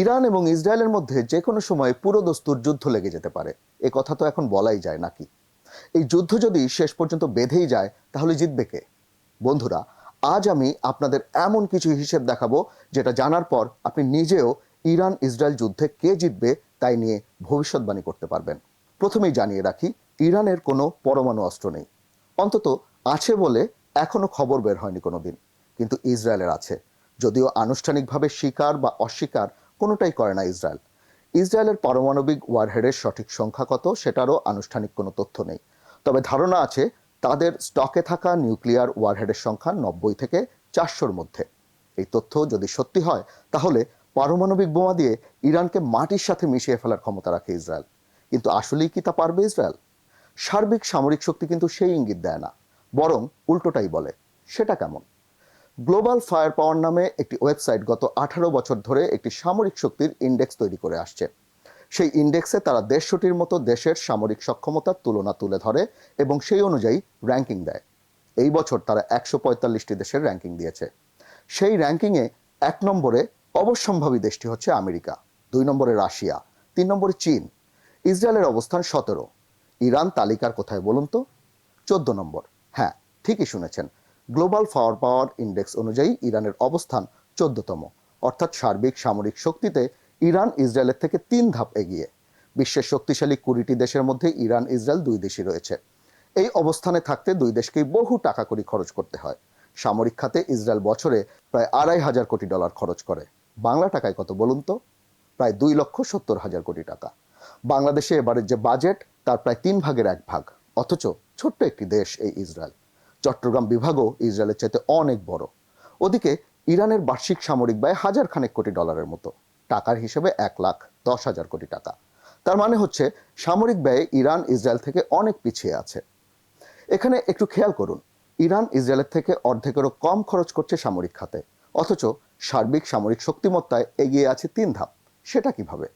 Iran এবং ইসরায়েলের মধ্যে যে কোনো সময় পুরোদস্তুর যুদ্ধ লেগে যেতে পারে। এ কথা তো এখন বলাই যায় নাকি? এই যুদ্ধ যদি শেষ পর্যন্ত বেঁধেই যায়, তাহলে জিতবে কে? বন্ধুরা, আজ আমি আপনাদের এমন কিছু হিসেব দেখাবো, যেটা জানার পর আপনি নিজেও ইরান ইসরায়েল যুদ্ধে কে জিতবে তাই নিয়ে ভবিষ্যৎবাণী করতে পারবেন। প্রথমেই জানিয়ে রাখি, ইরানের কোনো পরমাণু অস্ত্র নেই। অন্তত আছে বলে এখনও খবর বের হয়নি কোনোদিন। কিন্তু ইসরায়েলের আছে। যদিও আনুষ্ঠানিকভাবে স্বীকার বা অস্বীকার কোনোটাই করে না ইসরায়েল। ইসরায়েলের পারমাণবিক ওয়ারহেডের সঠিক সংখ্যা কত সেটারও আনুষ্ঠানিক কোনো তথ্য নেই। তবে ধারণা আছে, তাদের স্টকে থাকা নিউক্লিয়ার ওয়ারহেডের সংখ্যা নব্বই থেকে চারশোর মধ্যে। এই তথ্য যদি সত্যি হয়, তাহলে পারমাণবিক বোমা দিয়ে ইরানকে মাটির সাথে মিশিয়ে ফেলার ক্ষমতা রাখে ইসরায়েল। কিন্তু আসলেই কি তা পারবে ইসরায়েল? সার্বিক সামরিক শক্তি কিন্তু সেই ইঙ্গিত দেয় না, বরং উল্টোটাই বলে, সেটা কেমন? গ্লোবাল ফায়ার পাওয়ার নামে একটি ওয়েবসাইট গত আঠারো বছর ধরে একটি সামরিক শক্তির ইন্ডেক্স তৈরি করে আসছে। সেই ইন্ডেক্সে তারা দেড়শোটির মতো দেশের সামরিক সক্ষমতার তুলনা তুলে ধরে এবং সেই অনুযায়ী র্যাঙ্কিং দেয়। এই বছর তারা একশো পঁয়তাল্লিশটি দেশের র্যাঙ্কিং দিয়েছে। সেই র্যাঙ্কিংয়ে এক নম্বরে অবশ্যম্ভাবী দেশটি হচ্ছে আমেরিকা, দুই নম্বরে রাশিয়া, তিন নম্বরে চীন। ইসরায়েলের অবস্থান সতেরো। ইরান তালিকার কোথায় বলুন তো? চোদ্দ নম্বর। হ্যাঁ ঠিকই শুনেছেন। গ্লোবাল পাওয়ার পাওয়ার ইন্ডেক্স অনুযায়ী ইরানের অবস্থান চোদ্দতম। অর্থাৎ সার্বিক সামরিক শক্তিতে ইরান ইসরায়েলের থেকে তিন ধাপ এগিয়ে। বিশ্বের শক্তিশালী কুড়িটি দেশের মধ্যে ইরান ইসরায়েল দুই দেশই রয়েছে। এই অবস্থানে থাকতে দুই দেশকেই বহু টাকা কড়ি খরচ করতে হয়। সামরিক খাতে ইসরায়েল বছরে প্রায় আড়াই হাজার কোটি ডলার খরচ করে। বাংলা টাকায় কত বলুন তো? প্রায় দুই লক্ষ সত্তর হাজার কোটি টাকা। বাংলাদেশে এবারের যে বাজেট, তার প্রায় তিন ভাগের এক ভাগ। অথচ ছোট্ট একটি দেশ এই ইসরায়েল। চট্টগ্রাম বিভাগও ইসরায়েলের চাইতে অনেক বড়। ওদিকে ইরানের বার্ষিক সামরিক ব্যয় হাজার খানেক কোটি ডলারের মতো। টাকার হিসেবে এক লাখ দশ হাজার কোটি টাকা। তার মানে হচ্ছে সামরিক ব্যয়ে ইরান ইসরায়েল থেকে অনেক পিছিয়ে আছে। এখানে একটু খেয়াল করুন, ইরান ইসরায়েলের থেকে অর্ধেকেরও কম খরচ করছে সামরিক খাতে। অথচ সার্বিক সামরিক শক্তিমত্তায় এগিয়ে আছে তিন ধাপ। সেটা কীভাবে?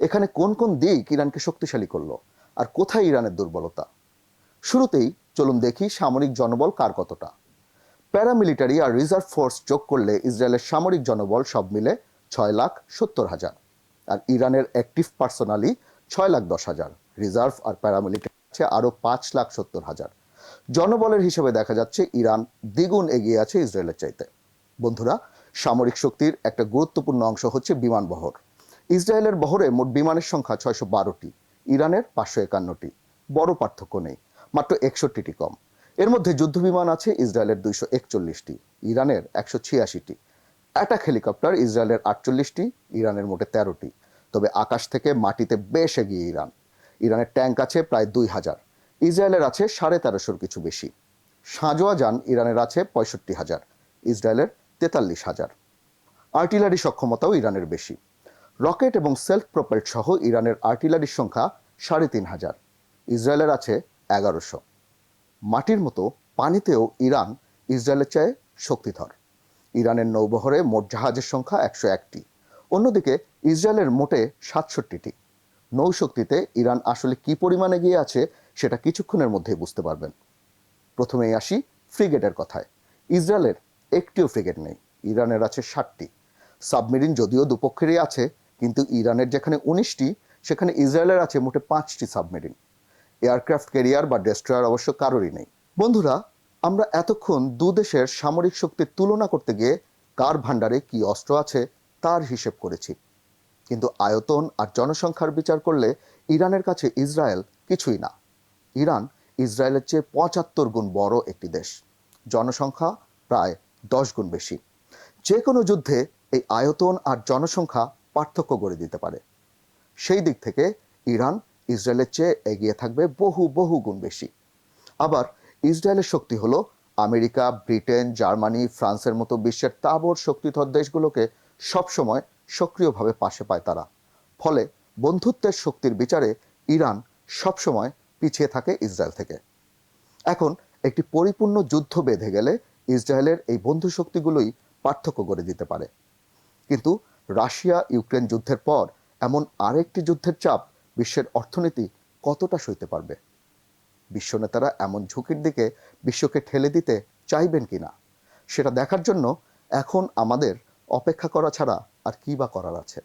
এখানে কোন কোন দিক ইরানকে শক্তিশালী করল? আর কোথায় ইরানের দুর্বলতা? শুরুতেই চলুন দেখি সামরিক জনবল কার কতটা। প্যারামিলিটারি আর রিজার্ভ ফোর্স যোগ করলে ইসরায়েলের সামরিক জনবল সব মিলে ছয় লাখ সত্তর হাজার। আর ইরানের অ্যাক্টিভ পার্সোনালি ছয় লাখ দশ হাজার। রিজার্ভ আর প্যারামিলিটারি আছে আরও পাঁচ লাখ সত্তর হাজার। জনবলের হিসেবে দেখা যাচ্ছে ইরান দ্বিগুণ এগিয়ে আছে ইসরায়েলের চাইতে। বন্ধুরা, সামরিক শক্তির একটা গুরুত্বপূর্ণ অংশ হচ্ছে বিমান বহর। ইসরায়েলের বহরে মোট বিমানের সংখ্যা ছয়শো বারোটি, ইরানের পাঁচশো একান্নটি। বড় পার্থক্য নেই। মাত্র একষট্টিটি কম। এর মধ্যে যুদ্ধ বিমান আছে ইসরায়েলের দুইশো একচল্লিশটি, ইরানের একশো ছিয়াশিটি। অ্যাটাক হেলিকপ্টার ইসরায়েলের আটচল্লিশটি, ইরানের মোটে তেরোটি। তবে আকাশ থেকে মাটিতে বেশ এগিয়ে ইরান। ইরানের ট্যাঙ্ক আছে প্রায় দুই হাজার। ইসরায়েলের আছে সাড়ে তেরোশোর কিছু বেশি। সাঁজোয়া যান ইরানের আছে পঁয়ষট্টি হাজার। ইসরায়েলের তেতাল্লিশ হাজার। আর্টিলারি সক্ষমতাও ইরানের বেশি। রকেট এবং সেলফ প্রোপেল্ট সহ ইরানের আর্টিলারির সংখ্যা সাড়ে তিন হাজার। ইসরায়েলের আছে এগারোশো। মাটির মতো পানিতেও ইরান ইসরায়েলের চেয়ে শক্তিধর। ইরানের নৌবহরে মোট জাহাজের সংখ্যা একশো একটি। অন্যদিকে ইসরায়েলের মোটে সাতষট্টিটি। নৌশক্তিতে ইরান আসলে কি পরিমাণে গিয়ে আছে সেটা কিছুক্ষণের মধ্যেই বুঝতে পারবেন। প্রথমেই আসি ফ্রিগেটের কথায়। ইসরায়েলের একটিও ফ্রিগেট নেই, ইরানের আছে ষাটটি। সাবমেরিন যদিও দুপক্ষেরই আছে, কিন্তু ইরানের যেখানে উনিশটি, সেখানে ইসরায়েলের আছে মোটে পাঁচটি সাবমেরিন। এয়ারক্রাফট ক্যারিয়ার বা ডেস্ট্রয়ার অবশ্য কারোরই নেই। বন্ধুরা, আমরা এতক্ষণ দু দেশের সামরিক শক্তির তুলনা করতে গিয়ে কার ভাণ্ডারে কি অস্ত্র আছে তার হিসেব করেছি। কিন্তু আয়তন আর জনসংখ্যার বিচার করলে ইরানের কাছে ইসরায়েল কিছুই না। ইরান ইসরায়েলের চেয়ে পঁচাত্তর গুণ বড় একটি দেশ। জনসংখ্যা প্রায় দশ গুণ বেশি। যে কোনো যুদ্ধে এই আয়তন আর জনসংখ্যা পার্থক্য গড়ে দিতে পারে। সেই দিক থেকে ইরান ইসরায়েলের চেয়ে এগিয়ে থাকবে বহু বহু গুণ বেশি। আবার ইসরায়েলের শক্তি হলো আমেরিকা, ব্রিটেন, জার্মানি, ফ্রান্সের মতো বিশ্বের তাবর শক্তিধর দেশগুলোকে সবসময় সক্রিয়ভাবে পাশে পায় তারা। ফলে বন্ধুত্বের শক্তির বিচারে ইরান সবসময় পিছিয়ে থাকে ইসরায়েল থেকে। এখন একটি পরিপূর্ণ যুদ্ধ বেঁধে গেলে ইসরায়েলের এই বন্ধু শক্তিগুলোই পার্থক্য গড়ে দিতে পারে। কিন্তু রাশিয়া ইউক্রেন যুদ্ধের পর এমন আরেকটি যুদ্ধের চাপ বিশ্বের অর্থনীতি কতটা সইতে পারবে? বিশ্ব নেতারা এমন ঝুঁকির দিকে বিশ্বকে ঠেলে দিতে চাইবেন কি না সেটা দেখার জন্য এখন আমাদের অপেক্ষা করা ছাড়া আর কি বা করার আছে?